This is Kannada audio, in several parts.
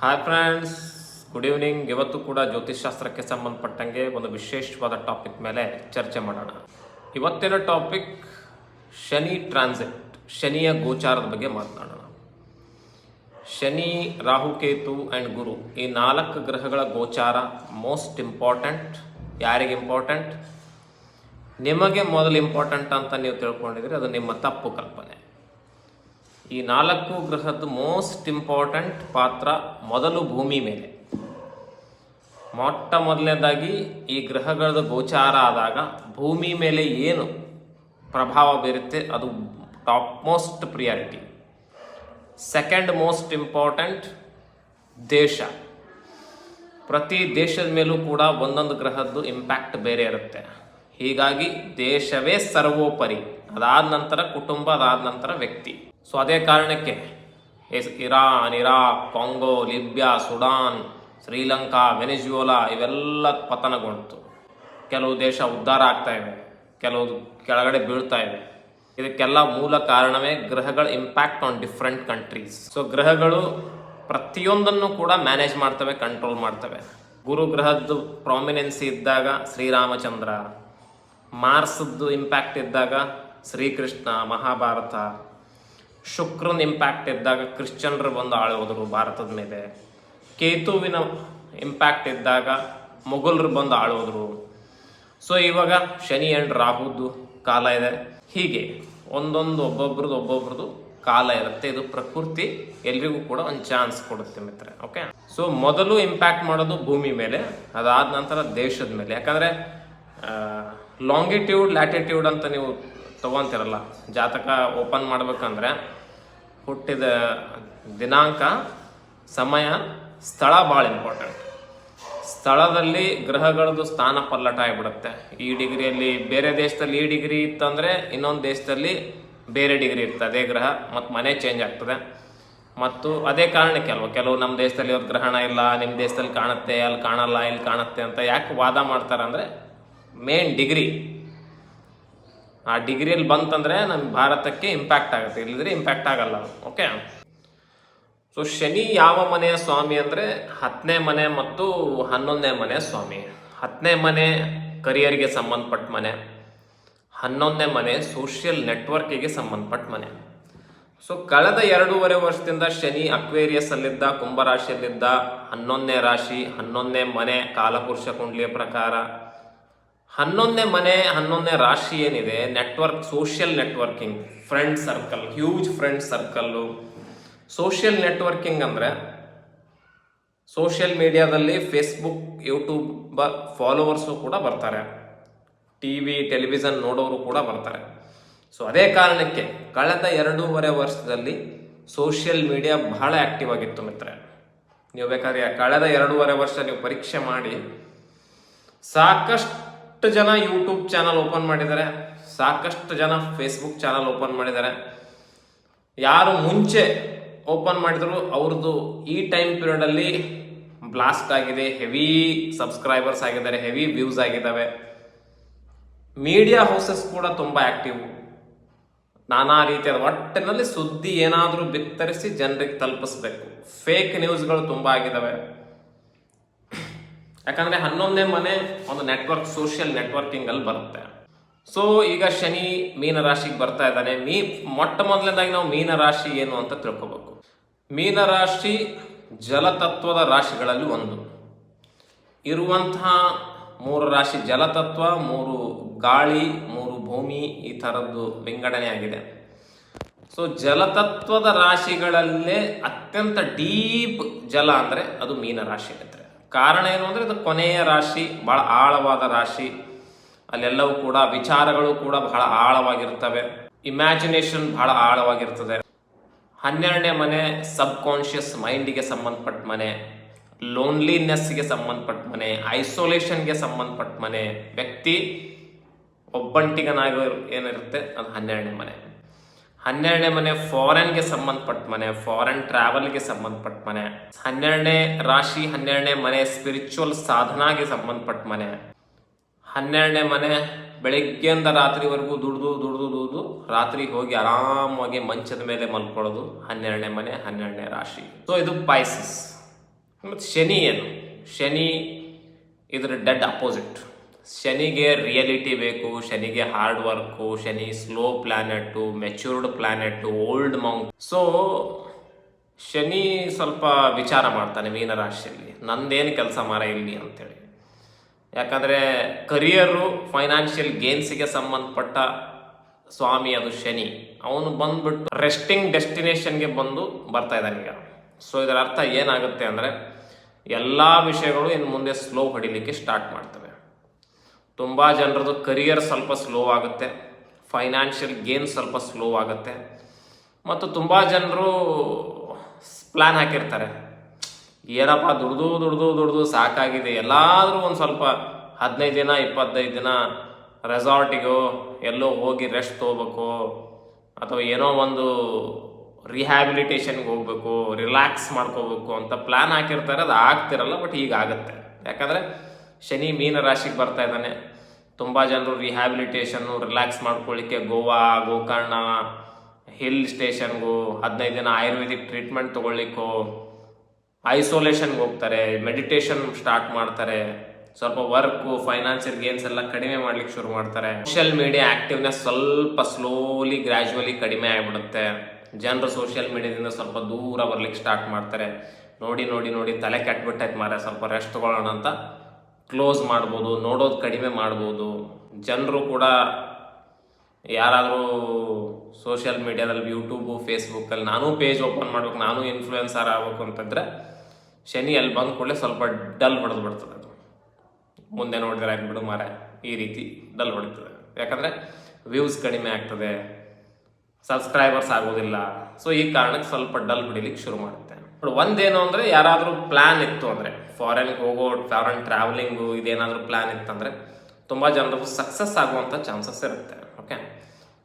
ಹಾಯ್ ಫ್ರೆಂಡ್ಸ್ ಗುಡ್ ಈವ್ನಿಂಗ್ ಇವತ್ತು ಕೂಡ ಜ್ಯೋತಿಷ್ಶಾಸ್ತ್ರಕ್ಕೆ ಸಂಬಂಧಪಟ್ಟಂಗೆ ಒಂದು ವಿಶೇಷವಾದ ಟಾಪಿಕ್ ಮೇಲೆ ಚರ್ಚೆ ಮಾಡೋಣ. ಇವತ್ತಿನ ಟಾಪಿಕ್ ಶನಿ ಟ್ರಾನ್ಸಿಟ್ ಶನಿಯ ಗೋಚಾರದ ಬಗ್ಗೆ ಮಾತನಾಡೋಣ. ಶನಿ ರಾಹುಕೇತು ಆ್ಯಂಡ್ ಗುರು ಈ ನಾಲ್ಕು ಗ್ರಹಗಳ ಗೋಚಾರ ಮೋಸ್ಟ್ ಇಂಪಾರ್ಟೆಂಟ್ ಯಾರಿಗೆ ಇಂಪಾರ್ಟೆಂಟ್ ನಿಮಗೆ ಮೊದಲು ಇಂಪಾರ್ಟೆಂಟ್ ಅಂತ ನೀವು ತಿಳ್ಕೊಂಡಿದ್ರೆ ಅದು ನಿಮ್ಮ ತಪ್ಪು ಕಲ್ಪನೆ. ಈ ನಾಲ್ಕು ಗ್ರಹದ ಮೋಸ್ಟ್ ಇಂಪಾರ್ಟೆಂಟ್ ಪಾತ್ರ ಮೊದಲು ಭೂಮಿ ಮೇಲೆ. ಮೊಟ್ಟ ಮೊದಲನೇದಾಗಿ ಈ ಗ್ರಹಗಳ ಗೋಚಾರ ಆದಾಗ ಭೂಮಿ ಮೇಲೆ ಏನು ಪ್ರಭಾವ ಬೀರುತ್ತೆ ಅದು top most priority. Second most important ದೇಶ. ಪ್ರತಿ ದೇಶದ ಮೇಲೂ ಕೂಡ ಒಂದೊಂದು ಗ್ರಹದ್ದು ಇಂಪ್ಯಾಕ್ಟ್ ಬೇರೆ ಇರುತ್ತೆ. ಹೀಗಾಗಿ ದೇಶವೇ ಸರ್ವೋಪರಿ. ಅದಾದ ನಂತರ ಕುಟುಂಬ, ಅದಾದ ನಂತರ ವ್ಯಕ್ತಿ. ಸೊ ಅದೇ ಕಾರಣಕ್ಕೆ Iran Iraq Congo, Libya, Sudan, Sri Lanka Venezuela ಇವೆಲ್ಲ ಪತನಗೊಂಡಿತು. ಕೆಲವು ದೇಶ ಉದ್ಧಾರ ಆಗ್ತಾ ಇವೆ ಕೆಲವು ಕೆಳಗಡೆ ಬೀಳ್ತಾ ಇವೆ ಇದಕ್ಕೆಲ್ಲ ಮೂಲ ಕಾರಣವೇ ಗ್ರಹಗಳ impact on different countries so ಗ್ರಹಗಳು ಪ್ರತಿಯೊಂದನ್ನು ಕೂಡ ಮ್ಯಾನೇಜ್ ಮಾಡ್ತವೆ ಕಂಟ್ರೋಲ್ ಮಾಡ್ತವೆ. ಗುರು ಗ್ರಹದ್ದು ಪ್ರಾಮಿನೆನ್ಸಿ ಇದ್ದಾಗ ಶ್ರೀರಾಮಚಂದ್ರ ಮಾರ್ಸದ್ದು ಇಂಪ್ಯಾಕ್ಟ್ ಇದ್ದಾಗ ಶ್ರೀಕೃಷ್ಣ, ಮಹಾಭಾರತ ಶುಕ್ರನ ಇಂಪ್ಯಾಕ್ಟ್ ಇದ್ದಾಗ ಕ್ರಿಶ್ಚಿಯನ್ರು ಬಂದು ಆಳೋದ್ರು ಭಾರತದ ಮೇಲೆ. ಕೇತುವಿನ ಇಂಪ್ಯಾಕ್ಟ್ ಇದ್ದಾಗ ಮೊಘಲರು ಬಂದು ಆಳೋದ್ರು ಸೊ ಇವಾಗ ಶನಿ ಆ್ಯಂಡ್ ರಾಹುದು ಕಾಲ ಇದೆ. ಹೀಗೆ ಒಂದೊಂದು ಒಬ್ಬೊಬ್ರದ್ದು ಒಬ್ಬೊಬ್ರದ್ದು ಕಾಲ ಇರುತ್ತೆ. ಇದು ಪ್ರಕೃತಿ ಎಲ್ರಿಗೂ ಕೂಡ ಒಂದು ಚಾನ್ಸ್ ಕೊಡುತ್ತೆ ಮಿತ್ರ ಓಕೆ ಸೊ ಮೊದಲು ಇಂಪ್ಯಾಕ್ಟ್ ಮಾಡೋದು ಭೂಮಿ ಮೇಲೆ, ಅದಾದ ನಂತರ ದೇಶದ ಮೇಲೆ. ಯಾಕಂದ್ರೆ ಲಾಂಗಿಟ್ಯೂಡ್ ಲ್ಯಾಟಿಟ್ಯೂಡ್ ಅಂತ ನೀವು ತಗೊಂತಿರಲ್ಲ. ಜಾತಕ ಓಪನ್ ಮಾಡ್ಬೇಕಂದ್ರೆ ಹುಟ್ಟಿದ ದಿನಾಂಕ, ಸಮಯ, ಸ್ಥಳ ಭಾಳ ಇಂಪಾರ್ಟೆಂಟ್ ಸ್ಥಳದಲ್ಲಿ ಗ್ರಹಗಳದ್ದು ಸ್ಥಾನ ಪಲ್ಲಟ ಆಗಿಬಿಡುತ್ತೆ. ಈ ಡಿಗ್ರಿಯಲ್ಲಿ ಬೇರೆ ದೇಶದಲ್ಲಿ ಈ ಡಿಗ್ರಿ ಇತ್ತಂದರೆ ಇನ್ನೊಂದು ದೇಶದಲ್ಲಿ ಬೇರೆ ಡಿಗ್ರಿ ಇರ್ತದೆ, ಅದೇ ಗ್ರಹ, ಮತ್ತು ಮನೆ ಚೇಂಜ್ ಆಗ್ತದೆ. ಮತ್ತು ಅದೇ ಕಾರಣಕ್ಕೆ ಅಲ್ವ, ಕೆಲವು ನಮ್ಮ ದೇಶದಲ್ಲಿ ಇವತ್ತು ಗ್ರಹಣ ಇಲ್ಲ ನಿಮ್ಮ ದೇಶದಲ್ಲಿ ಕಾಣುತ್ತೆ, ಅಲ್ಲಿ ಕಾಣಲ್ಲ, ಇಲ್ಲಿ ಕಾಣುತ್ತೆ ಅಂತ ಯಾಕೆ ವಾದ ಮಾಡ್ತಾರೆ ಅಂದರೆ ಮೇನ್ ಡಿಗ್ರಿ ಆ ಡಿಗ್ರಿಯಲ್ಲಿ ಬಂತಂದ್ರೆ ನಮ್ಮ ಭಾರತಕ್ಕೆ ಇಂಪ್ಯಾಕ್ಟ್ ಆಗುತ್ತೆ. ಇಲ್ಲದ್ರೆ ಇಂಪ್ಯಾಕ್ಟ್ ಆಗಲ್ಲ. ಓಕೆ ಸೊ ಶನಿ ಯಾವ ಮನೆಯ ಸ್ವಾಮಿ ಅಂದರೆ ಹತ್ತನೇ ಮನೆ ಮತ್ತು ಹನ್ನೊಂದನೇ ಮನೆ ಸ್ವಾಮಿ. ಹತ್ತನೇ ಮನೆ ಕರಿಯರ್ಗೆ ಸಂಬಂಧಪಟ್ಟ ಮನೆ. ಹನ್ನೊಂದನೇ ಮನೆ ಸೋಷಿಯಲ್ ನೆಟ್ವರ್ಕಿಗೆ ಸಂಬಂಧಪಟ್ಟ ಮನೆ. ಸೊ ಕಳೆದ ಎರಡೂವರೆ ವರ್ಷದಿಂದ ಶನಿ ಅಕ್ವೇರಿಯಸ್ ಅಲ್ಲಿದ್ದ ಕುಂಭರಾಶಿಯಲ್ಲಿದ್ದ ಹನ್ನೊಂದನೇ ರಾಶಿ, ಹನ್ನೊಂದನೇ ಮನೆ, ಕಾಲಪುರುಷ ಕುಂಡ್ಲಿಯ ಪ್ರಕಾರ. ಹನ್ನೊಂದನೇ ಮನೆ, ಹನ್ನೊಂದನೇ ರಾಶಿ ಏನಿದೆ? Network social networking friend circle huge friend circle social networking ಅಂದರೆ ಸೋಷಿಯಲ್ ಮೀಡಿಯಾದಲ್ಲಿ ಫೇಸ್ಬುಕ್ ಯೂಟ್ಯೂಬ್ ಬ ಫಾಲೋವರ್ಸು ಕೂಡ ಬರ್ತಾರೆ. ಟಿ ವಿ ಟೆಲಿವಿಷನ್ ನೋಡೋರು ಕೂಡ ಬರ್ತಾರೆ. ಸೊ ಅದೇ ಕಾರಣಕ್ಕೆ ಕಳೆದ ಎರಡೂವರೆ ವರ್ಷದಲ್ಲಿ ಸೋಷಿಯಲ್ ಮೀಡಿಯಾ ಬಹಳ ಆ್ಯಕ್ಟಿವ್ ಆಗಿತ್ತು ಮಿತ್ರ ನೀವು ಬೇಕಾದ್ರೆ ಕಳೆದ ಎರಡೂವರೆ ವರ್ಷ ನೀವು ಪರೀಕ್ಷೆ ಮಾಡಿ ಸಾಕಷ್ಟು ಜನ ಯೂಟ್ಯೂಬ್ ಚಾನಲ್ ಓಪನ್ ಮಾಡಿದ್ದಾರೆ. ಸಾಕಷ್ಟು ಜನ ಫೇಸ್ಬುಕ್ ಚಾನಲ್ ಓಪನ್ ಮಾಡಿದ್ದಾರೆ. ಯಾರು ಮುಂಚೆ ಓಪನ್ ಮಾಡಿದ್ರು ಅವ್ರದ್ದು ಈ ಟೈಮ್ ಪೀರಿಯಡಲ್ಲಿ ಬ್ಲಾಸ್ಟ್ ಆಗಿದೆ ಹೆವಿ ಸಬ್ಸ್ಕ್ರೈಬರ್ಸ್ ಆಗಿದ್ದಾರೆ ಹೆವಿ ವ್ಯೂಸ್ ಆಗಿದ್ದಾವೆ. ಮೀಡಿಯಾ ಹೌಸಸ್ ಕೂಡ ತುಂಬ ಆಕ್ಟಿವ್ ನಾನಾ ರೀತಿಯಾದ ಒಟ್ಟಿನಲ್ಲಿ ಸುದ್ದಿ ಏನಾದರೂ ಬಿತ್ತರಿಸಿ ಜನರಿಗೆ ತಲುಪಿಸ್ಬೇಕು. ಫೇಕ್ ನ್ಯೂಸ್ಗಳು ತುಂಬ ಆಗಿದ್ದಾವೆ. ಯಾಕಂದ್ರೆ ಹನ್ನೊಂದನೇ ಮನೆ ಒಂದು ನೆಟ್ವರ್ಕ್ ಸೋಷಿಯಲ್ ನೆಟ್ವರ್ಕಿಂಗ್ ಅಲ್ಲಿ ಬರುತ್ತೆ. ಸೊ ಈಗ ಶನಿ ಮೀನ ರಾಶಿಗೆ ಬರ್ತಾ ಇದ್ದಾನೆ. ಮೀ, ಮೊಟ್ಟ ಮೊದಲನೇದಾಗಿ ನಾವು ಮೀನ ರಾಶಿ ಏನು ಅಂತ ತಿಳ್ಕೊಬೇಕು. ಮೀನ ರಾಶಿ ಜಲತತ್ವದ ರಾಶಿಗಳಲ್ಲಿ ಒಂದು. ಇರುವಂತಹ ಮೂರು ರಾಶಿ ಜಲತತ್ವ, ಮೂರು ಗಾಳಿ, ಮೂರು ಭೂಮಿ ಈ ಥರದ್ದು ವಿಂಗಡಣೆ ಆಗಿದೆ. ಸೊ ಜಲತತ್ವದ ರಾಶಿಗಳಲ್ಲೇ ಅತ್ಯಂತ ಡೀಪ್ ಜಲ ಅಂದ್ರೆ ಅದು ಮೀನ ರಾಶಿ ಇರುತ್ತೆ ಕಾರಣ ಏನು ಅಂದರೆ ಇದು ಕೊನೆಯ ರಾಶಿ, ಬಹಳ ಆಳವಾದ ರಾಶಿ. ಅಲ್ಲೆಲ್ಲವೂ ಕೂಡ ವಿಚಾರಗಳು ಕೂಡ ಬಹಳ ಆಳವಾಗಿರ್ತವೆ ಇಮ್ಯಾಜಿನೇಷನ್ ಬಹಳ ಆಳವಾಗಿರ್ತದೆ. ಹನ್ನೆರಡನೇ ಮನೆ ಸಬ್ ಕಾನ್ಷಿಯಸ್ ಮೈಂಡಿಗೆ ಸಂಬಂಧಪಟ್ಟ ಮನೆ. ಲೋನ್ಲಿನೆಸ್ಗೆ ಸಂಬಂಧಪಟ್ಟ ಮನೆ. ಐಸೋಲೇಷನ್ಗೆ ಸಂಬಂಧಪಟ್ಟ ಮನೆ. ವ್ಯಕ್ತಿ ಒಬ್ಬಂಟಿಗನಾಗ ಏನಿರುತ್ತೆ? ಅದು ಹನ್ನೆರಡನೇ ಮನೆ. ಹನ್ನೆರಡನೇ ಮನೆ ಫಾರೆನ್ಗೆ ಸಂಬಂಧಪಟ್ಟ ಮನೆ, ಫಾರೆನ್ ಟ್ರಾವೆಲ್ಗೆ ಸಂಬಂಧಪಟ್ಟ ಮನೆ, ಹನ್ನೆರಡನೇ ರಾಶಿ, ಹನ್ನೆರಡನೇ ಮನೆ ಸ್ಪಿರಿಚುವಲ್ ಸಾಧನಾಗೆ ಸಂಬಂಧಪಟ್ಟ ಮನೆ, ಹನ್ನೆರಡನೇ ಮನೆ ಬೆಳಿಗ್ಗೆಯಿಂದ ರಾತ್ರಿವರೆಗೂ ದುಡ್ದು ದುಡ್ದು ದುಡ್ದು ರಾತ್ರಿ ಹೋಗಿ ಆರಾಮಾಗಿ ಮಂಚದ ಮೇಲೆ ಮಲ್ಕೊಳ್ಳೋದು, ಹನ್ನೆರಡನೇ ಮನೆ, ಹನ್ನೆರಡನೇ ರಾಶಿ. ಸೊ ಇದು ಪೈಸಸ್ ಮತ್ತು ಶನಿ ಏನು? ಶನಿ ಇದರ ಡೆಡ್ ಅಪೋಸಿಟ್ ಶನಿಗೆ ರಿಯಲಿಟಿ ಬೇಕು, ಶನಿಗೆ hard work Shani slow planet matured planet old mount so Shani ಸ್ವಲ್ಪ ವಿಚಾರ ಮಾಡ್ತಾನೆ ಮೀನರಾಶಿಯಲ್ಲಿ ನಂದೇನು ಕೆಲಸ ಮಾರ ಇಲ್ಲಿ ಅಂತೇಳಿ. ಯಾಕಂದರೆ ಕರಿಯರು ಫೈನಾನ್ಷಿಯಲ್ ಗೇನ್ಸಿಗೆ ಸಂಬಂಧಪಟ್ಟ ಸ್ವಾಮಿ ಅದು ಶನಿ. ಅವನು ಬಂದ್ಬಿಟ್ಟು ರೆಸ್ಟಿಂಗ್ ಡೆಸ್ಟಿನೇಷನ್ಗೆ ಬಂದು ಬರ್ತಾ ಇದ್ದಾನೆ ಈಗ. ಸೊ ಇದರ ಅರ್ಥ ಏನಾಗುತ್ತೆ ಅಂದರೆ ಎಲ್ಲ ವಿಷಯಗಳು ಇನ್ನು ಮುಂದೆ ಸ್ಲೋ ಹೊಡಿಲಿಕ್ಕೆ ಸ್ಟಾರ್ಟ್ ಮಾಡ್ತವೆ. ತುಂಬ ಜನರದು ಕರಿಯರ್ ಸ್ವಲ್ಪ ಸ್ಲೋ ಆಗುತ್ತೆ. ಫೈನಾನ್ಷಿಯಲ್ ಗೇನ್ ಸ್ವಲ್ಪ ಸ್ಲೋ ಆಗುತ್ತೆ. ಮತ್ತು ತುಂಬ ಜನರು ಪ್ಲ್ಯಾನ್ ಹಾಕಿರ್ತಾರೆ. ಏನಪ್ಪ, ದುಡ್ದು ದುಡ್ದು ದುಡ್ದು ಸಾಕಾಗಿದೆ. ಎಲ್ಲಾದರೂ ಒಂದು ಸ್ವಲ್ಪ ಹದಿನೈದು ದಿನ, ಇಪ್ಪತ್ತೈದು ದಿನ ರೆಸಾರ್ಟಿಗೋ ಎಲ್ಲೋ ಹೋಗಿ ರೆಸ್ಟ್ ತೊಗೋಬೇಕು. ಅಥವಾ ಏನೋ ಒಂದು ರಿಹ್ಯಾಬಿಲಿಟೇಷನ್ಗೆ ಹೋಗ್ಬೇಕು ರಿಲ್ಯಾಕ್ಸ್ ಮಾಡ್ಕೋಬೇಕು ಅಂತ ಪ್ಲ್ಯಾನ್ ಹಾಕಿರ್ತಾರೆ. ಅದು ಆಗ್ತಿರಲ್ಲ ಬಟ್ ಈಗ ಆಗುತ್ತೆ. ಯಾಕಂದರೆ ಶನಿ ಮೀನ ರಾಶಿಗೆ ಬರ್ತಾ ಇದ್ದಾನೆ. ತುಂಬ ಜನರು ರಿಹ್ಯಾಬಿಲಿಟೇಷನ್ನು ರಿಲ್ಯಾಕ್ಸ್ ಮಾಡ್ಕೊಳ್ಳಿಕ್ಕೆ ಗೋವಾ, ಗೋಕರ್ಣ ಹಿಲ್ ಸ್ಟೇಷನ್ಗೂ ಹದಿನೈದು ದಿನ ಆಯುರ್ವೇದಿಕ್ ಟ್ರೀಟ್ಮೆಂಟ್ ತೊಗೊಳ್ಲಿಕ್ಕೋ ಐಸೋಲೇಷನ್ಗೆ ಹೋಗ್ತಾರೆ ಮೆಡಿಟೇಷನ್ ಸ್ಟಾರ್ಟ್ ಮಾಡ್ತಾರೆ. ಸ್ವಲ್ಪ ವರ್ಕು ಫೈನಾನ್ಷಿಯಲ್ ಗೇಮ್ಸ್ ಎಲ್ಲ ಕಡಿಮೆ ಮಾಡ್ಲಿಕ್ಕೆ ಶುರು ಮಾಡ್ತಾರೆ. ಸೋಷಿಯಲ್ ಮೀಡಿಯಾ ಆ್ಯಕ್ಟಿವ್ನೆಸ್ ಸ್ವಲ್ಪ ಸ್ಲೋಲಿ ಗ್ರ್ಯಾಜುವಲಿ ಕಡಿಮೆ ಆಗಿಬಿಡುತ್ತೆ. ಜನರು ಸೋಷಿಯಲ್ ಮೀಡಿಯಾದಿಂದ ಸ್ವಲ್ಪ ದೂರ ಬರ್ಲಿಕ್ಕೆ ಸ್ಟಾರ್ಟ್ ಮಾಡ್ತಾರೆ. ನೋಡಿ ನೋಡಿ ನೋಡಿ, ತಲೆ ಕೆಟ್ಬಿಟ್ಟೈತೆ ಮಾರೆ ಸ್ವಲ್ಪ ರೆಸ್ಟ್ ತಗೊಳ್ಳೋಣ ಅಂತ ಕ್ಲೋಸ್ ಮಾಡ್ಬೋದು, ನೋಡೋದು ಕಡಿಮೆ ಮಾಡ್ಬೋದು. ಜನರು ಕೂಡ ಯಾರಾದರೂ ಸೋಷಿಯಲ್ ಮೀಡಿಯಾದಲ್ಲಿ ಯೂಟ್ಯೂಬು ಫೇಸ್ಬುಕ್ಕಲ್ಲಿ ನಾನು ಪೇಜ್ ಓಪನ್ ಮಾಡ್ಬೇಕು, ನಾನು ಇನ್ಫ್ಲೂಯೆನ್ಸರ್ ಆಗ್ಬೇಕು ಅಂತಂದರೆ ಶನಿ ಅಲ್ಲಿ ಬಂದ ಕೂಡಲೇ ಸ್ವಲ್ಪ ಡಲ್ ಹೊಡೆದು ಬಿಡ್ತದೆ ಅದು. ಮುಂದೆ ನೋಡಿದ್ರೆ ಆಗ್ಬಿಡು ಮಾರ, ಈ ರೀತಿ ಡಲ್ ಹೊಡಿತದೆ. ಯಾಕಂದರೆ ವ್ಯೂಸ್ ಕಡಿಮೆ ಆಗ್ತದೆ ಸಬ್ಸ್ಕ್ರೈಬರ್ಸ್ ಆಗೋದಿಲ್ಲ. ಸೊ ಈ ಕಾರಣಕ್ಕೆ ಸ್ವಲ್ಪ ಡಲ್ ಹೊಡಿಲಿಕ್ಕೆ ಶುರು ಮಾಡುತ್ತೆ. ಬಟ್ ಒಂದೇನು ಅಂದರೆ ಯಾರಾದರೂ ಪ್ಲ್ಯಾನ್ ಇತ್ತು ಅಂದರೆ ಫಾರಿನ್ಗೆ ಹೋಗೋ ಫಾರಿನ್ ಟ್ರಾವೆಲಿಂಗು ಇದೇನಾದರೂ ಪ್ಲ್ಯಾನ್ ಇತ್ತಂದರೆ ತುಂಬ ಜನರು ಸಕ್ಸಸ್ ಆಗುವಂಥ ಚಾನ್ಸಸ್ ಇರುತ್ತೆ ಓಕೆ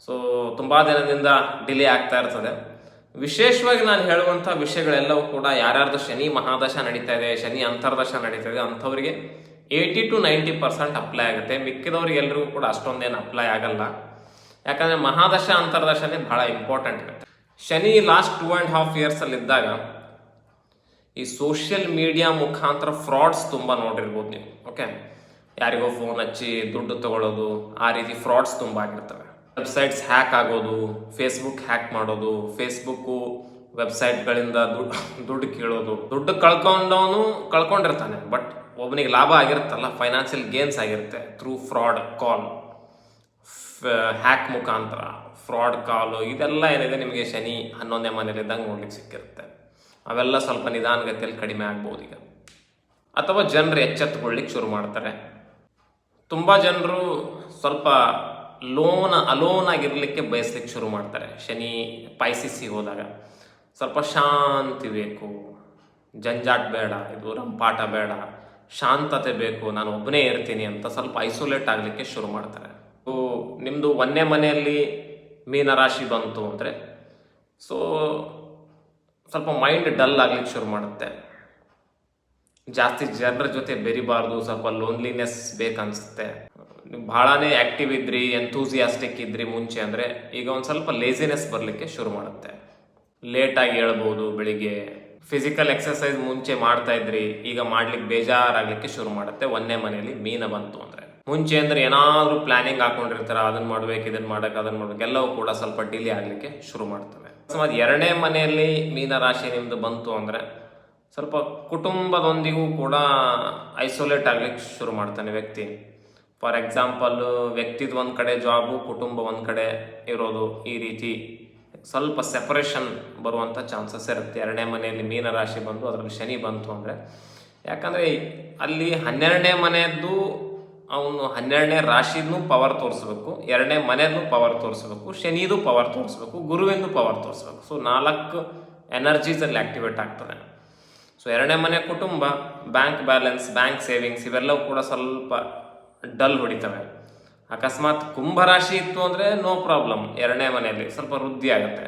ಸೊ ತುಂಬ ದಿನದಿಂದ ಡಿಲೇ ಆಗ್ತಾ ಇರ್ತದೆ. ವಿಶೇಷವಾಗಿ ನಾನು ಹೇಳುವಂಥ ವಿಷಯಗಳೆಲ್ಲವೂ ಕೂಡ ಯಾರ್ಯಾರ್ದು ಶನಿ ಮಹಾದಶ ನಡೀತಾ ಇದೆ, ಶನಿ ಅಂತರ್ದಶ ನಡೀತಾ ಇದೆ ಅಂಥವ್ರಿಗೆ eighty to ninety percent apply ಆಗುತ್ತೆ. ಮಿಕ್ಕಿದವ್ರಿಗೆ ಎಲ್ರಿಗೂ ಕೂಡ ಅಷ್ಟೊಂದೇನು ಅಪ್ಲೈ ಆಗಲ್ಲ. ಯಾಕಂದರೆ ಮಹಾದಶ, ಅಂತರ್ದಶನೇ ಬಹಳ ಇಂಪಾರ್ಟೆಂಟ್ ಇರುತ್ತೆ. Shani last two and half ಇಯರ್ಸಲ್ಲಿದ್ದಾಗ ಈ ಸೋಷಿಯಲ್ ಮೀಡಿಯಾ ಮುಖಾಂತರ ಫ್ರಾಡ್ಸ್ ತುಂಬ ನೋಡಿರ್ಬೋದು ನೀವು ಓಕೆ ಯಾರಿಗೋ ಫೋನ್ ಹಚ್ಚಿ ದುಡ್ಡು ತಗೊಳ್ಳೋದು ಆ ರೀತಿ ಫ್ರಾಡ್ಸ್ ತುಂಬ ಆಗಿರ್ತವೆ. ವೆಬ್ಸೈಟ್ಸ್ ಹ್ಯಾಕ್ ಆಗೋದು ಫೇಸ್ಬುಕ್ ಹ್ಯಾಕ್ ಮಾಡೋದು ಫೇಸ್ಬುಕ್ಕು ವೆಬ್ಸೈಟ್ಗಳಿಂದ ದುಡ್ಡು ದುಡ್ಡು ಕೇಳೋದು. ದುಡ್ಡು ಕಳ್ಕೊಂಡವನು ಕಳ್ಕೊಂಡಿರ್ತಾನೆ ಬಟ್ ಒಬ್ಬನಿಗೆ ಲಾಭ ಆಗಿರುತ್ತಲ್ಲ ಫೈನಾನ್ಷಿಯಲ್ ಗೇನ್ಸ್ ಆಗಿರುತ್ತೆ ಥ್ರೂ ಫ್ರಾಡ್ ಕಾಲ್ ಹ್ಯಾಕ್ ಮುಖಾಂತರ ಫ್ರಾಡ್ ಕಾಲು ಇದೆಲ್ಲ ಏನಿದೆ ನಿಮಗೆ ಶನಿ ಹನ್ನೊಂದನೇ ಮನೇಲಿದ್ದಂಗೆ ನೋಡ್ಲಿಕ್ಕೆ ಸಿಕ್ಕಿರುತ್ತೆ. ಅವೆಲ್ಲ ಸ್ವಲ್ಪ ನಿಧಾನಗತಿಯಲ್ಲಿ ಕಡಿಮೆ ಆಗ್ಬೋದು ಈಗ. ಅಥವಾ ಜನರು ಎಚ್ಚೆತ್ತುಕೊಳ್ಳಿಕ್ಕೆ ಶುರು ಮಾಡ್ತಾರೆ. ತುಂಬ ಜನರು ಸ್ವಲ್ಪ ಲೋನ್ ಅಲೋನ್ ಆಗಿರಲಿಕ್ಕೆ ಬಯಸ್ಲಿಕ್ಕೆ ಶುರು ಮಾಡ್ತಾರೆ. ಶನಿ ಪೈಸಿಸಿ ಹೋದಾಗ ಸ್ವಲ್ಪ ಶಾಂತಿ ಬೇಕು. ಜಂಜಾಟ್ ಬೇಡ, ಇದು ರಂಪಾಟ ಬೇಡ. ಶಾಂತತೆ ಬೇಕು, ನಾನು ಒಬ್ಬನೇ ಇರ್ತೀನಿ ಅಂತ ಸ್ವಲ್ಪ ಐಸೋಲೇಟ್ ಆಗಲಿಕ್ಕೆ ಶುರು ಮಾಡ್ತಾರೆ. ನಿಮ್ಮದು ಒಂದೇ ಮನೆಯಲ್ಲಿ ಮೀನರಾಶಿ ಬಂತು ಅಂದರೆ ಸೊ ಸ್ವಲ್ಪ ಮೈಂಡ್ ಡಲ್ ಆಗ್ಲಿಕ್ಕೆ ಶುರು ಮಾಡುತ್ತೆ. ಜಾಸ್ತಿ ಜನರ ಜೊತೆ ಬೆರಿಬಾರ್ದು, ಸ್ವಲ್ಪ ಲೋನ್ಲಿನೆಸ್ ಬೇಕನ್ಸುತ್ತೆ. ನೀವು ಭಾಳನೇ ಆಕ್ಟಿವ್ ಇದ್ರಿ ಎಂಥೂಸಿಯಾಸ್ಟಿಕ್ ಇದ್ರಿ ಮುಂಚೆ ಅಂದರೆ ಈಗ ಒಂದು ಸ್ವಲ್ಪ ಲೇಸಿನೆಸ್ ಬರಲಿಕ್ಕೆ ಶುರು ಮಾಡುತ್ತೆ. ಲೇಟಾಗಿ ಹೇಳ್ಬೋದು, ಬೆಳಿಗ್ಗೆ ಫಿಸಿಕಲ್ ಎಕ್ಸರ್ಸೈಸ್ ಮುಂಚೆ ಮಾಡ್ತಾ ಇದ್ರಿ, ಈಗ ಮಾಡ್ಲಿಕ್ಕೆ ಬೇಜಾರಾಗಲಿಕ್ಕೆ ಶುರು ಮಾಡುತ್ತೆ. ಒಂದೇ ಮನೆಯಲ್ಲಿ ಮೀನ ಬಂತು ಅಂದರೆ. ಮುಂಚೆ ಅಂದರೆ ಏನಾದರೂ ಪ್ಲಾನಿಂಗ್ ಹಾಕೊಂಡಿರ್ತಾರ ಅದನ್ನ ಮಾಡ್ಬೇಕು ಇದನ್ನು ಮಾಡಕ್ಕೆ ಅದನ್ನು ಮಾಡಬೇಕು, ಎಲ್ಲವೂ ಕೂಡ ಸ್ವಲ್ಪ ಡಿಲೇ ಆಗಲಿಕ್ಕೆ ಶುರು ಮಾಡ್ತವೆ. ಅಕಸ್ಮಾತ್ ಎರಡನೇ ಮನೆಯಲ್ಲಿ ಮೀನ ರಾಶಿ ನಿಮ್ದು ಬಂತು ಅಂದ್ರೆ ಸ್ವಲ್ಪ ಕುಟುಂಬದೊಂದಿಗೂ ಕೂಡ ಐಸೋಲೇಟ್ ಆಗ್ಲಿಕ್ಕೆ ಶುರು ಮಾಡ್ತಾನೆ ವ್ಯಕ್ತಿ. ಫಾರ್ ಎಕ್ಸಾಂಪಲ್ ವ್ಯಕ್ತಿದ್ ಒಂದು ಕಡೆ ಜಾಬು ಕುಟುಂಬ ಒಂದು ಕಡೆ ಇರೋದು ಈ ರೀತಿ ಸ್ವಲ್ಪ ಸೆಪರೇಷನ್ ಬರುವಂಥ ಚಾನ್ಸಸ್ ಇರುತ್ತೆ. ಎರಡನೇ ಮನೆಯಲ್ಲಿ ಮೀನ ರಾಶಿ ಬಂದು ಅದರಲ್ಲಿ ಶನಿ ಬಂತು ಅಂದರೆ. ಯಾಕಂದರೆ ಅಲ್ಲಿ ಹನ್ನೆರಡನೇ ಮನೆಯದ್ದು ಅವನು ಹನ್ನೆರಡನೇ ರಾಶಿನೂ ಪವರ್ ತೋರಿಸ್ಬೇಕು, ಎರಡನೇ ಮನೆಯಲ್ಲೂ ಪವರ್ ತೋರಿಸ್ಬೇಕು, ಶನಿದು ಪವರ್ ತೋರಿಸ್ಬೇಕು, ಗುರುವಿಂದು ಪವರ್ ತೋರಿಸ್ಬೇಕು. ಸೊ ನಾಲ್ಕು ಎನರ್ಜೀಸಲ್ಲಿ ಆಕ್ಟಿವೇಟ್ ಆಗ್ತದೆ. ಸೊ ಎರಡನೇ ಮನೆ ಕುಟುಂಬ ಬ್ಯಾಂಕ್ ಬ್ಯಾಲೆನ್ಸ್ ಬ್ಯಾಂಕ್ ಸೇವಿಂಗ್ಸ್ ಇವೆಲ್ಲವೂ ಕೂಡ ಸ್ವಲ್ಪ ಡಲ್ ಹೊಡಿತವೆ. ಅಕಸ್ಮಾತ್ ಕುಂಭರಾಶಿ ಇತ್ತು ಅಂದರೆ ನೋ ಪ್ರಾಬ್ಲಮ್ ಎರಡನೇ ಮನೆಯಲ್ಲಿ ಸ್ವಲ್ಪ ವೃದ್ಧಿ ಆಗುತ್ತೆ.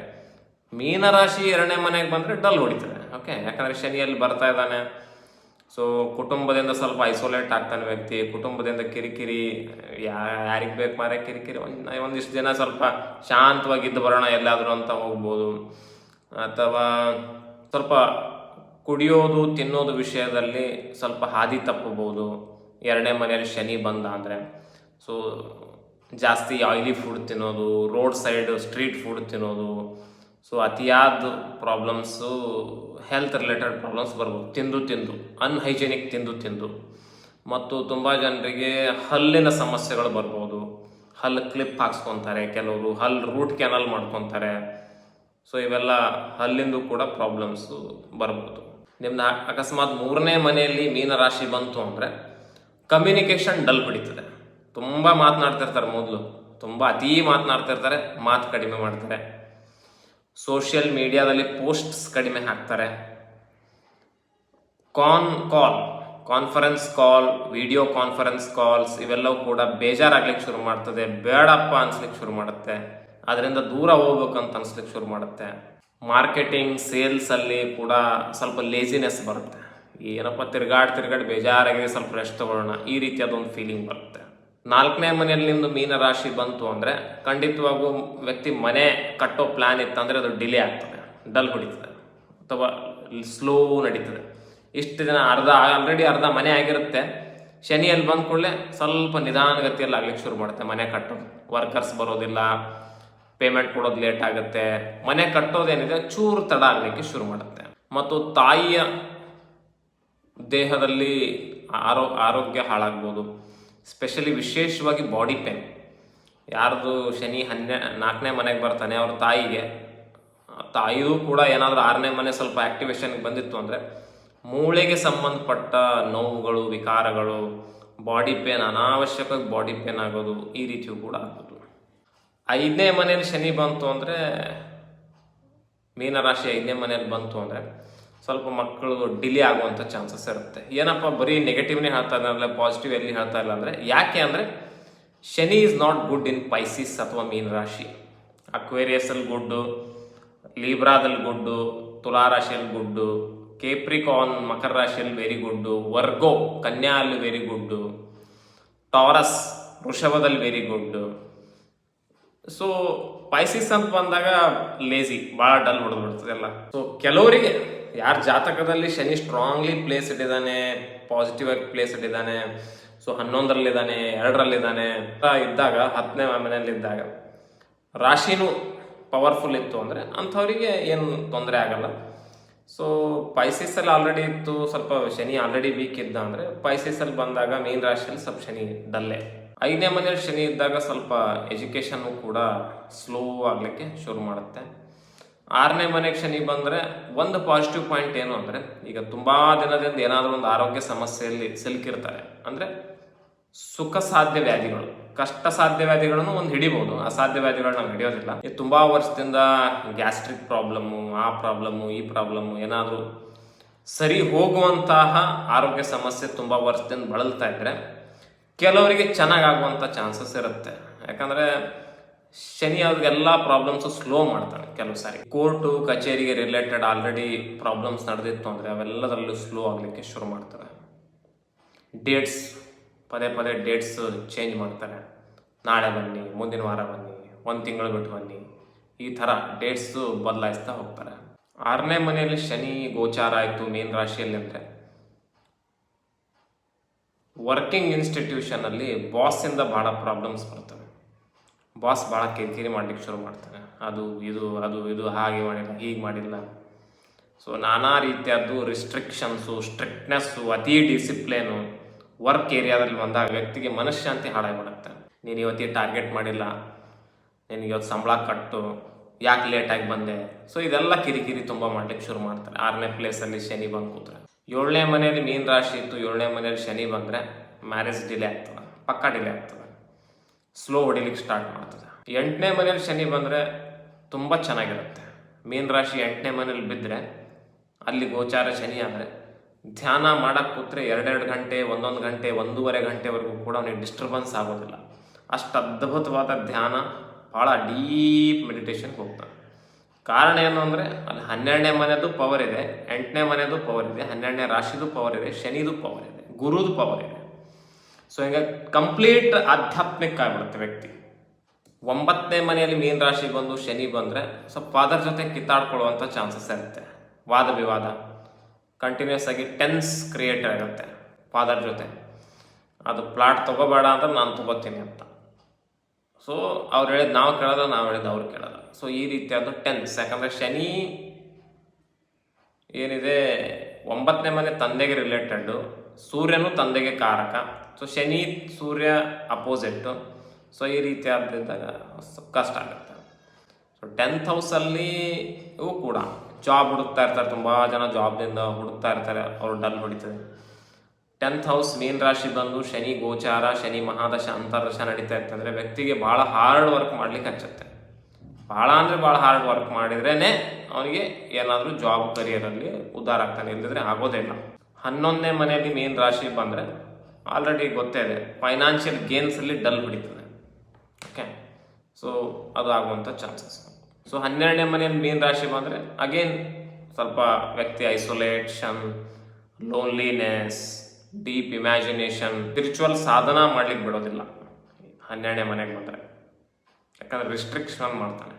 ಮೀನ ರಾಶಿ ಎರಡನೇ ಮನೆಗೆ ಬಂದರೆ ಡಲ್ ಹೊಡಿತದೆ. ಓಕೆ ಯಾಕಂದರೆ ಶನಿಯಲ್ಲಿ ಬರ್ತಾ ಇದ್ದಾನೆ. ಸೊ ಕುಟುಂಬದಿಂದ ಸ್ವಲ್ಪ ಐಸೋಲೇಟ್ ಆಗ್ತಾನೆ ವ್ಯಕ್ತಿ, ಕುಟುಂಬದಿಂದ ಕಿರಿಕಿರಿ ಯಾರಿಗೆ ಬೇಕು ಮಾರೇ ಕಿರಿಕಿರಿ, ಒಂದು, ಒಂದಿಷ್ಟು ದಿನ ಸ್ವಲ್ಪ ಶಾಂತವಾಗಿದ್ದು ಬರೋಣ ಎಲ್ಲಾದರೂ ಅಂತ ಹೋಗ್ಬೋದು. ಅಥವಾ ಸ್ವಲ್ಪ ಕುಡಿಯೋದು, ತಿನ್ನೋದು ವಿಷಯದಲ್ಲಿ ಸ್ವಲ್ಪ ಹಾದಿ ತಪ್ಪಬಹುದು ಎರಡನೇ ಮನೆಯಲ್ಲಿ ಶನಿ ಬಂದ ಅಂದರೆ. ಸೊ ಜಾಸ್ತಿ ಆಯಿಲಿ ಫುಡ್ ತಿನ್ನೋದು ರೋಡ್ ಸೈಡ್ ಸ್ಟ್ರೀಟ್ ಫುಡ್ ತಿನ್ನೋದು ಸೊ ಅತಿಯಾದ ಪ್ರಾಬ್ಲಮ್ಸು ಹೆಲ್ತ್ ರಿಲೇಟೆಡ್ ಪ್ರಾಬ್ಲಮ್ಸ್ ಬರ್ಬೋದು. ತಿಂದು ತಿಂದು ಅನ್ಹೈಜೆನಿಕ್ ತಿಂದು ತಿಂದು. ಮತ್ತು ತುಂಬ ಜನರಿಗೆ ಹಲ್ಲಿನ ಸಮಸ್ಯೆಗಳು ಬರ್ಬೋದು. ಹಲ್ಲು ಕ್ಲಿಪ್ ಹಾಕ್ಸ್ಕೊತಾರೆ, ಕೆಲವರು ಹಲ್ಲು ರೂಟ್ ಕೆನಲ್ ಮಾಡ್ಕೊತಾರೆ. ಸೊ ಇವೆಲ್ಲ ಹಲ್ಲಿಂದು ಕೂಡ ಪ್ರಾಬ್ಲಮ್ಸು ಬರ್ಬೋದು. ನಿಮ್ಮ ಅಕಸ್ಮಾತ್ ಮೂರನೇ ಮನೆಯಲ್ಲಿ ಮೀನರಾಶಿ ಬಂತು ಅಂದರೆ ಕಮ್ಯುನಿಕೇಷನ್ ಡಲ್ ಬಿಡಿತದೆ. ತುಂಬ ಮಾತನಾಡ್ತಿರ್ತಾರೆ ಮೊದಲು. ತುಂಬ ಅತೀ ಮಾತನಾಡ್ತಿರ್ತಾರೆ, ಮಾತು ಕಡಿಮೆ ಮಾಡ್ತಾರೆ. ಸೋಷಿಯಲ್ ಮೀಡಿಯಾದಲ್ಲಿ ಪೋಸ್ಟ್ಸ್ ಕಡಿಮೆ ಹಾಕ್ತಾರೆ. Con call, conference call, video conference calls ಇವೆಲ್ಲವೂ ಕೂಡ ಬೇಜಾರಾಗ್ಲಿಕ್ಕೆ ಶುರು ಮಾಡ್ತದೆ, ಬೇಡಪ್ಪ ಅನ್ಸ್ಲಿಕ್ಕೆ ಶುರು ಮಾಡುತ್ತೆ. ಅದರಿಂದ ದೂರ ಹೋಗ್ಬೇಕಂತ ಅನ್ಸ್ಲಿಕ್ಕೆ ಶುರು ಮಾಡುತ್ತೆ. ಮಾರ್ಕೆಟಿಂಗ್, ಸೇಲ್ಸ್ ಅಲ್ಲಿ ಕೂಡ ಸ್ವಲ್ಪ ಲೇಜಿನೆಸ್ ಬರುತ್ತೆ. ಏನಪ್ಪ ತಿರ್ಗಾಡ್ ತಿರ್ಗಾಡಿ ಬೇಜಾರಾಗಿದೆ, ಸ್ವಲ್ಪ ರೆಸ್ಟ್ ತಗೊಳ್ಳೋಣ. ಈ ರೀತಿಯಾದ ಒಂದು ಫೀಲಿಂಗ್ ಬರುತ್ತೆ. ನಾಲ್ಕನೇ ಮನೆಯಲ್ಲಿ ನಿಮ್ದು ಮೀನ ರಾಶಿ ಬಂತು ಅಂದರೆ ಖಂಡಿತವಾಗೂ ವ್ಯಕ್ತಿ ಮನೆ ಕಟ್ಟೋ ಪ್ಲಾನ್ ಇತ್ತಂದರೆ ಅದು ಡಿಲೇ ಆಗ್ತದೆ ಡಲ್ ಹೊಡಿತದೆ, ಅಥವಾ ಸ್ಲೋ ನಡೀತದೆ. ಇಷ್ಟು ದಿನ ಅರ್ಧ ಆಲ್ರೆಡಿ ಅರ್ಧ ಮನೆ ಆಗಿರುತ್ತೆ, ಶನಿಯಲ್ಲಿ ಬಂದ ಕೂಡಲೇ ಸ್ವಲ್ಪ ನಿಧಾನಗತಿಯಲ್ಲಿ ಆಗ್ಲಿಕ್ಕೆ ಶುರು ಮಾಡುತ್ತೆ, ಮನೆ ಕಟ್ಟೋದು. ವರ್ಕರ್ಸ್ ಬರೋದಿಲ್ಲ ಪೇಮೆಂಟ್ ಕೊಡೋದು ಲೇಟ್ ಆಗುತ್ತೆ, ಮನೆ ಕಟ್ಟೋದೇನಿದೆ ಚೂರು ತಡ ಆಗಲಿಕ್ಕೆ ಶುರು ಮಾಡುತ್ತೆ. ಮತ್ತು ತಾಯಿಯ ದೇಹದಲ್ಲಿ ಆರೋ, ಆರೋಗ್ಯ ಹಾಳಾಗ್ಬೋದು. ಸ್ಪೆಷಲಿ ವಿಶೇಷವಾಗಿ ಬಾಡಿ ಪೇನ್ ಯಾರ್ದು ಶನಿ ಹನ್ನೆ, ನಾಲ್ಕನೇ ಮನೆಗೆ ಬರ್ತಾನೆ, ಅವ್ರ ತಾಯಿಗೆ ತಾಯಿಯೂ ಕೂಡ ಏನಾದರೂ ಆರನೇ ಮನೆ ಸ್ವಲ್ಪ ಆ್ಯಕ್ಟಿವೇಶನ್ಗೆ ಬಂದಿತ್ತು ಅಂದರೆ, ಮೂಳೆಗೆ ಸಂಬಂಧಪಟ್ಟ ನೋವುಗಳು, ವಿಕಾರಗಳು ಬಾಡಿ ಪೇನ್ ಅನಾವಶ್ಯಕವಾಗಿ ಬಾಡಿ ಪೇನ್ ಆಗೋದು ಈ ರೀತಿಯೂ ಕೂಡ ಆಗೋದು ಐದನೇ ಮನೇಲಿ ಶನಿ ಬಂತು ಅಂದರೆ, ಮೀನರಾಶಿ ಐದನೇ ಮನೇಲಿ ಬಂತು ಅಂದರೆ ಸ್ವಲ್ಪ ಮಕ್ಕಳು ಡಿಲೇ ಆಗುವಂಥ ಚಾನ್ಸಸ್ ಇರುತ್ತೆ. ಏನಪ್ಪ, ಬರೀ ನೆಗೆಟಿವ್ನೇ ಹೇಳ್ತಾ ಇಲ್ಲ ಪಾಸಿಟಿವ್ ಎಲ್ಲಿ ಹೇಳ್ತಾ ಇಲ್ಲ ಅಂದರೆ, ಯಾಕೆ ಅಂದರೆ, Shani is not good in Pisces ಅಥವಾ ಮೀನರಾಶಿ ಅಕ್ವೇರಿಯಸಲ್ಲಿ ಗುಡ್ಡು ಲೀಬ್ರಾದಲ್ಲಿ ಗುಡ್ಡು ತುಲಾ ರಾಶಿಯಲ್ಲಿ ಗುಡ್ಡು ಕೇಪ್ರಿಕಾನ್ ಮಕರ ರಾಶಿಯಲ್ಲಿ ವೆರಿ ಗುಡ್ಡು ವರ್ಗೋ ಕನ್ಯಾ ಅಲ್ಲಿ ವೆರಿ ಗುಡ್ಡು ಟಾರಸ್ ವೃಷಭದಲ್ಲಿ ವೆರಿ ಗುಡ್ಡು ಸೊ ಪೈಸಿಸ್ ಅಂತ ಬಂದಾಗ ಲೇಜಿ ಭಾಳ ಡಲ್ ಹೊಡೆದು ಬಿಡ್ತದೆ ಎಲ್ಲ. ಸೊ ಕೆಲವರಿಗೆ ಯಾರ ಜಾತಕದಲ್ಲಿ ಶನಿ ಸ್ಟ್ರಾಂಗ್ಲಿ ಪ್ಲೇಸ್ ಇಟ್ಟಿದ್ದಾನೆ ಪಾಸಿಟಿವ್ ಆಗಿ ಪ್ಲೇಸ್ ಇಟ್ಟಿದ್ದಾನೆ ಸೊ ಹನ್ನೊಂದರಲ್ಲಿದ್ದಾನೆ, ಎರಡರಲ್ಲಿದ್ದಾನೆ ಇದ್ದಾಗ, ಹತ್ತನೇ ಮನೆಯಲ್ಲಿ ಇದ್ದಾಗ ರಾಶಿನೂ ಪವರ್ಫುಲ್ ಇತ್ತು ಅಂದರೆ ಅಂಥವರಿಗೆ ಏನು ತೊಂದರೆ ಆಗಲ್ಲ. ಸೊ ಪೈಸಿಸಲ್ಲಿ ಆಲ್ರೆಡಿ ಇತ್ತು, ಸ್ವಲ್ಪ ಶನಿ ಆಲ್ರೆಡಿ ವೀಕ್ ಇದ್ದ ಅಂದರೆ ಪೈಸಿಸಲ್ಲಿ ಬಂದಾಗ ಮೀನ್ ರಾಶಿಯಲ್ಲಿ ಸ್ವಲ್ಪ ಶನಿ ಡಲ್ಲೇ ಐದನೇ ಮನೆಯಲ್ಲಿ ಶನಿ ಇದ್ದಾಗ ಸ್ವಲ್ಪ ಎಜುಕೇಷನ್ನು ಕೂಡ ಸ್ಲೋ ಆಗಲಿಕ್ಕೆ ಶುರು ಮಾಡುತ್ತೆ. ಆರನೇ ಮನೆಗೆ ಶನಿ ಬಂದರೆ ಒಂದು ಪಾಸಿಟಿವ್ ಪಾಯಿಂಟ್ ಏನು ಅಂದರೆ, ಈಗ ತುಂಬ ದಿನದಿಂದ ಏನಾದರೂ ಒಂದು ಆರೋಗ್ಯ ಸಮಸ್ಯೆಯಲ್ಲಿ ಸಿಲುಕಿರ್ತಾರೆ. ಅಂದರೆ ಸುಖ ಸಾಧ್ಯ ವ್ಯಾಧಿಗಳು, ಕಷ್ಟ ಸಾಧ್ಯ ವ್ಯಾಧಿಗಳನ್ನು ಒಂದು ಹಿಡಿಬಹುದು ಅಸಾಧ್ಯ ವ್ಯಾಧಿಗಳನ್ನ ನಾವು ಹಿಡಿಯೋದಿಲ್ಲ. ಈ ತುಂಬ ವರ್ಷದಿಂದ ಗ್ಯಾಸ್ಟ್ರಿಕ್ ಪ್ರಾಬ್ಲಮ್ಮು ಆ ಪ್ರಾಬ್ಲಮ್ಮು ಈ ಪ್ರಾಬ್ಲಮ್ಮು ಏನಾದರೂ ಸರಿ ಹೋಗುವಂತಹ ಆರೋಗ್ಯ ಸಮಸ್ಯೆ ತುಂಬ ವರ್ಷದಿಂದ ಬಳಲ್ತಾ ಇದ್ದರೆ ಕೆಲವರಿಗೆ ಚೆನ್ನಾಗಾಗುವಂಥ ಚಾನ್ಸಸ್ ಇರುತ್ತೆ. ಯಾಕಂದ್ರೆ ಶನಿ ಅವ್ರಿಗೆಲ್ಲ ಪ್ರಾಬ್ಲಮ್ಸ್ ಸ್ಲೋ ಮಾಡ್ತಾನೆ ಕೆಲವು ಸಾರಿ. ಕೋರ್ಟು, ಕಚೇರಿಗೆ ರಿಲೇಟೆಡ್ ಆಲ್ರೆಡಿ ಪ್ರಾಬ್ಲಮ್ಸ್ ನಡೆದಿತ್ತು ಅಂದರೆ ಅವೆಲ್ಲದರಲ್ಲೂ ಸ್ಲೋ ಆಗಲಿಕ್ಕೆ ಶುರು ಮಾಡ್ತಾರೆ. ಡೇಟ್ಸ್ ಪದೇ ಪದೇ ಡೇಟ್ಸ್ ಚೇಂಜ್ ಮಾಡ್ತಾರೆ. ನಾಳೆ ಬನ್ನಿ, ಮುಂದಿನ ವಾರ ಬನ್ನಿ, ಒಂದು ತಿಂಗಳು ಬಿಟ್ಟು ಬನ್ನಿ, ಈ ಥರ ಡೇಟ್ಸು ಬದಲಾಯಿಸ್ತಾ ಹೋಗ್ತಾರೆ. ಆರನೇ ಮನೆಯಲ್ಲಿ ಶನಿ ಗೋಚಾರ ಆಯಿತು ಮೇನ್ ರಾಶಿಯಲ್ಲಿ ಅಂದರೆ ವರ್ಕಿಂಗ್ ಇನ್ಸ್ಟಿಟ್ಯೂಷನಲ್ಲಿ ಬಾಸಿಂದ ಭಾಳ ಪ್ರಾಬ್ಲಮ್ಸ್ ಬರ್ತವೆ ಬಾಸ್ ಭಾಳ ಕಿರಿಕಿರಿ ಮಾಡ್ಲಿಕ್ಕೆ ಶುರು ಮಾಡ್ತಾನೆ ಅದು, ಇದು ಅದು, ಇದು, ಹಾಗೆ ಮಾಡಿಲ್ಲ, ಹೀಗೆ ಮಾಡಿಲ್ಲ. ಸೊ ನಾನಾ ರೀತಿಯದ್ದು ರಿಸ್ಟ್ರಿಕ್ಷನ್ಸು ಸ್ಟ್ರಿಕ್ಟ್ನೆಸ್ಸು ಅತಿ ಡಿಸಿಪ್ಲೇನು ವರ್ಕ್ ಏರಿಯಾದಲ್ಲಿ ಬಂದಾಗ ವ್ಯಕ್ತಿಗೆ ಮನಃಶಾಂತಿ ಹಾಳಾಗಿಬಿಡುತ್ತೆ. ನೀನು ಇವತ್ತಿಗೆ ಟಾರ್ಗೆಟ್ ಮಾಡಿಲ್ಲ. ನಿನಗೆ ಇವತ್ತು ಸಂಬಳ ಕಟ್ಟು. ಯಾಕೆ ಲೇಟಾಗಿ ಬಂದೆ? ಸೊ ಇದೆಲ್ಲ ಕಿರಿಕಿರಿ ತುಂಬ ಮಾಡ್ಲಿಕ್ಕೆ ಶುರು ಮಾಡ್ತಾರೆ. ಆರನೇ ಪ್ಲೇಸಲ್ಲಿ ಶನಿ ಬಂದು ಕೂತ್ರೆ. ಏಳನೇ ಮನೆಯಲ್ಲಿ ಮೀನ್ ರಾಶಿ ಇತ್ತು. ಏಳನೇ ಮನೆಯಲ್ಲಿ ಶನಿ ಬಂದರೆ ಮ್ಯಾರೇಜ್ ಡಿಲೇ ಆಗ್ತದೆ. ಪಕ್ಕಾ ಡಿಲೇ ಆಗ್ತದೆ. ಸ್ಲೋ ಹೊಡಿಲಿಕ್ಕೆ ಸ್ಟಾರ್ಟ್ ಮಾಡ್ತದೆ. ಎಂಟನೇ ಮನೇಲಿ ಶನಿ ಬಂದರೆ ತುಂಬ ಚೆನ್ನಾಗಿರುತ್ತೆ. ಮೀನ್ ರಾಶಿ ಎಂಟನೇ ಮನೇಲಿ ಬಿದ್ದರೆ ಅಲ್ಲಿ ಗೋಚಾರ ಶನಿ ಆದರೆ ಧ್ಯಾನ ಮಾಡಕ್ಕೆ ಕೂತ್ರೆ ಎರಡೆರಡು ಗಂಟೆ, ಒಂದೊಂದು ಗಂಟೆ, ಒಂದೂವರೆ ಗಂಟೆವರೆಗೂ ಕೂಡ ಅವನಿಗೆ ಡಿಸ್ಟರ್ಬೆನ್ಸ್ ಆಗೋದಿಲ್ಲ. ಅಷ್ಟು ಅದ್ಭುತವಾದ ಧ್ಯಾನ ಭಾಳ ಡೀಪ್ ಮೆಡಿಟೇಷನ್ಗೆ ಹೋಗ್ತಾನೆ ಕಾರಣ ಏನು ಅಂದರೆ ಅಲ್ಲಿ ಹನ್ನೆರಡನೇ ಮನೆಯದು ಪವರ್ ಇದೆ, ಎಂಟನೇ ಮನೆಯದು ಪವರ್ ಇದೆ, ಹನ್ನೆರಡನೇ ರಾಶಿದು ಪವರ್ ಇದೆ, ಶನಿದು ಪವರ್ ಇದೆ, ಗುರುದು ಪವರ್ ಇದೆ. ಸೊ ಹಿಂಗ ಕಂಪ್ಲೀಟ್ ಆಧ್ಯಾತ್ಮಿಕ ಆಗ್ಬಿಡುತ್ತೆ ವ್ಯಕ್ತಿ. ಒಂಬತ್ತನೇ ಮನೆಯಲ್ಲಿ ಮೀನ್ ರಾಶಿ ಬಂದು ಶನಿ ಬಂದರೆ ಸ್ವಲ್ಪ ಫಾದರ್ ಜೊತೆ ಕಿತ್ತಾಡ್ಕೊಳ್ಳುವಂಥ ಚಾನ್ಸಸ್ ಇರುತ್ತೆ. ವಾದ ವಿವಾದ. ಕಂಟಿನ್ಯೂಸ್ ಆಗಿ ಟೆನ್ಸ್ ಕ್ರಿಯೇಟ್ ಆಗುತ್ತೆ ಫಾದರ್ ಜೊತೆ. ಅದು ಪ್ಲಾಟ್ ತಗೋಬೇಡ ಅಂದ್ರೆ ನಾನು ತಗೋತೀನಿ ಅಂತ. ಸೊ ಅವ್ರು ಹೇಳಿದ್ ನಾವು ಕೇಳಲ್ಲ ನಾವು ಹೇಳಿದ್ ಅವ್ರು ಕೇಳಲ್ಲ ಸೊ ಈ ರೀತಿಯಾದ ಟೆನ್ಸ್ ಯಾಕಂದರೆ ಶನಿ ಏನಿದೆ, ಒಂಬತ್ತನೇ ಮನೆ ತಂದೆಗೆ ರಿಲೇಟೆಡ್ ಸೂರ್ಯನು ತಂದೆಗೆ ಕಾರಕ. So Shani, Surya opposite so ಈ ರೀತಿ ಸ- ಕಷ್ಟ ಆಗುತ್ತೆ. ಸೊ ಟೆಂತ್ ಹೌಸಲ್ಲಿ ಇವು ಕೂಡ ಜಾಬ್ ಹುಡುಕ್ತಾ ಇರ್ತಾರೆ. ತುಂಬ ಜನ ಜಾಬ್ನಿಂದ ಹುಡುಕ್ತಾ ಇರ್ತಾರೆ. ಅವ್ರು ಡಲ್ ಹೊಡಿತದೆ. ಟೆಂತ್ ಹೌಸ್ ಮೀನ್ ರಾಶಿ ಬಂದು ಶನಿ, ಗೋಚಾರ, ಶನಿ, ಮಹಾದಶ, ಅಂತರ್ದಶ ನಡೀತಾ ಇರ್ತಂದ್ರೆ ವ್ಯಕ್ತಿಗೆ ಭಾಳ ಹಾರ್ಡ್ ವರ್ಕ್ ಮಾಡ್ಲಿಕ್ಕೆ ಹಚ್ಚುತ್ತೆ ಭಾಳ ಅಂದರೆ ಭಾಳ ಹಾರ್ಡ್ ವರ್ಕ್ ಮಾಡಿದ್ರೇ ಅವನಿಗೆ ಏನಾದರೂ ಜಾಬ್ ಕರಿಯರಲ್ಲಿ ಉದ್ಧಾರ ಆಗ್ತಾನೆ. ಇಲ್ಲದಿದ್ರೆ ಆಗೋದೇ ಇಲ್ಲ. ಹನ್ನೊಂದನೇ ಮನೆಯಲ್ಲಿ ಮೀನ್ ರಾಶಿ ಬಂದರೆ ಆಲ್ರೆಡಿ ಗೊತ್ತೇ ಇದೆ. ಫೈನಾನ್ಷಿಯಲ್ ಗೇನ್ಸಲ್ಲಿ ಡಲ್ ಹೊಡಿತದೆ. ಓಕೆ ಸೊ ಅದು ಆಗುವಂಥ ಚಾನ್ಸಸ್ ಸೊ ಹನ್ನೆರಡನೇ ಮನೆಯಲ್ಲಿ ಮೀನ್ ರಾಶಿ ಬಂದರೆ ಅಗೇನ್ ಸ್ವಲ್ಪ ವ್ಯಕ್ತಿ isolation loneliness deep imagination spiritual ಸಾಧನ ಮಾಡ್ಲಿಕ್ಕೆ ಬಿಡೋದಿಲ್ಲ. ಹನ್ನೆರಡನೇ ಮನೆಗೆ ಬಂದರೆ. ಯಾಕಂದ್ರೆ ರಿಸ್ಟ್ರಿಕ್ಷನ್ ಮಾಡ್ತಾನೆ.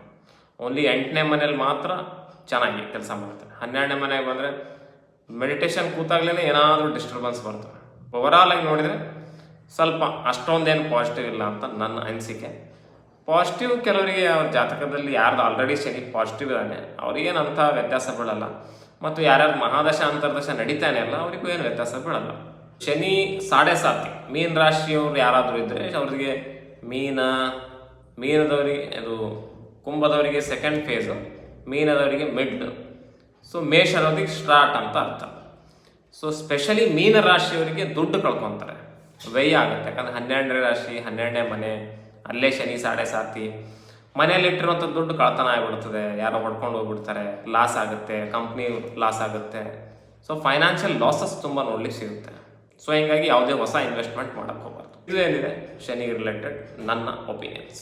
ಓನ್ಲಿ ಎಂಟನೇ ಮನೇಲಿ ಮಾತ್ರ ಚೆನ್ನಾಗಿ ಕೆಲಸ ಮಾಡ್ತಾನೆ. ಹನ್ನೆರಡನೇ ಮನೆಗೆ ಬಂದರೆ ಮೆಡಿಟೇಷನ್ ಕೂತಾಗ್ಲೇ ಏನಾದರೂ ಡಿಸ್ಟರ್ಬೆನ್ಸ್ ಬರ್ತವೆ ಓವರಾಲ್ ಆಗಿ ನೋಡಿದರೆ ಸ್ವಲ್ಪ ಅಷ್ಟೊಂದೇನು ಪಾಸಿಟಿವ್ ಇಲ್ಲ ಅಂತ ನನ್ನ ಅನಿಸಿಕೆ. ಪಾಸಿಟಿವ್ ಕೆಲವರಿಗೆ ಅವ್ರ ಜಾತಕದಲ್ಲಿ ಯಾರ್ದು ಆಲ್ರೆಡಿ ಶನಿ ಪಾಸಿಟಿವ್ ಇದ್ದಾನೆ ಅಂಥ ವ್ಯತ್ಯಾಸ ಬೀಳಲ್ಲ. ಮತ್ತು ಯಾರ್ಯಾರು ಮಹಾದಶ, ಅಂತರ್ದಶ ನಡೀತಾನೆ ಅಲ್ಲ ಅವರಿಗೂ ಏನು ವ್ಯತ್ಯಾಸ ಬೀಳಲ್ಲ. ಶನಿ ಸಾಡೆ ಸಾತಿ ಮೀನ ರಾಶಿಯವ್ರು ಯಾರಾದರೂ ಇದ್ದರೆ ಅವ್ರಿಗೆ ಮೀನ, ಮೀನದವರಿಗೆ ಇದು ಕುಂಭದವರಿಗೆ ಸೆಕೆಂಡ್ ಫೇಸು ಮೀನದವರಿಗೆ ಮಿಡ್ ಸೊ ಮೇಷದವರಿಗೆ ಸ್ಟಾರ್ಟ್ ಅಂತ ಅರ್ಥ. ಸೊ ಸ್ಪೆಷಲಿ ಮೀನ ರಾಶಿಯವರಿಗೆ ದುಡ್ಡು ಕಳ್ಕೊತಾರೆ. ವ್ಯಯ ಆಗುತ್ತೆ. ಯಾಕಂದ್ರೆ ಹನ್ನೆರಡನೇ ರಾಶಿ, ಹನ್ನೆರಡನೇ ಮನೆ, ಅಲ್ಲೇ ಶನಿ, ಸಾಡೆ ಸಾತಿ. ಮನೆಯಲ್ಲಿ ಇಟ್ಟಿರುವಂಥ ದುಡ್ಡು ಕಳ್ತನ ಆಗಿಬಿಡ್ತದೆ. ಯಾರೋ ಹೊಡ್ಕೊಂಡು ಹೋಗ್ಬಿಡ್ತಾರೆ. ಲಾಸ್ ಆಗುತ್ತೆ. ಕಂಪ್ನಿ ಲಾಸ್ ಆಗುತ್ತೆ. ಸೊ ಫೈನಾನ್ಷಿಯಲ್ ಲಾಸಸ್ ತುಂಬ ನೋಡ್ಲಿಕ್ಕೆ ಸಿಗುತ್ತೆ. ಸೊ ಹಿಂಗಾಗಿ ಯಾವುದೇ ಹೊಸ ಇನ್ವೆಸ್ಟ್ಮೆಂಟ್ ಮಾಡೋಕ್ಕೆ ಹೋಗ್ಬಾರ್ದು. ಇದು ಏನಿದೆ ಶನಿ ರಿಲೇಟೆಡ್ ನನ್ನ ಒಪಿನಿಯನ್ಸ್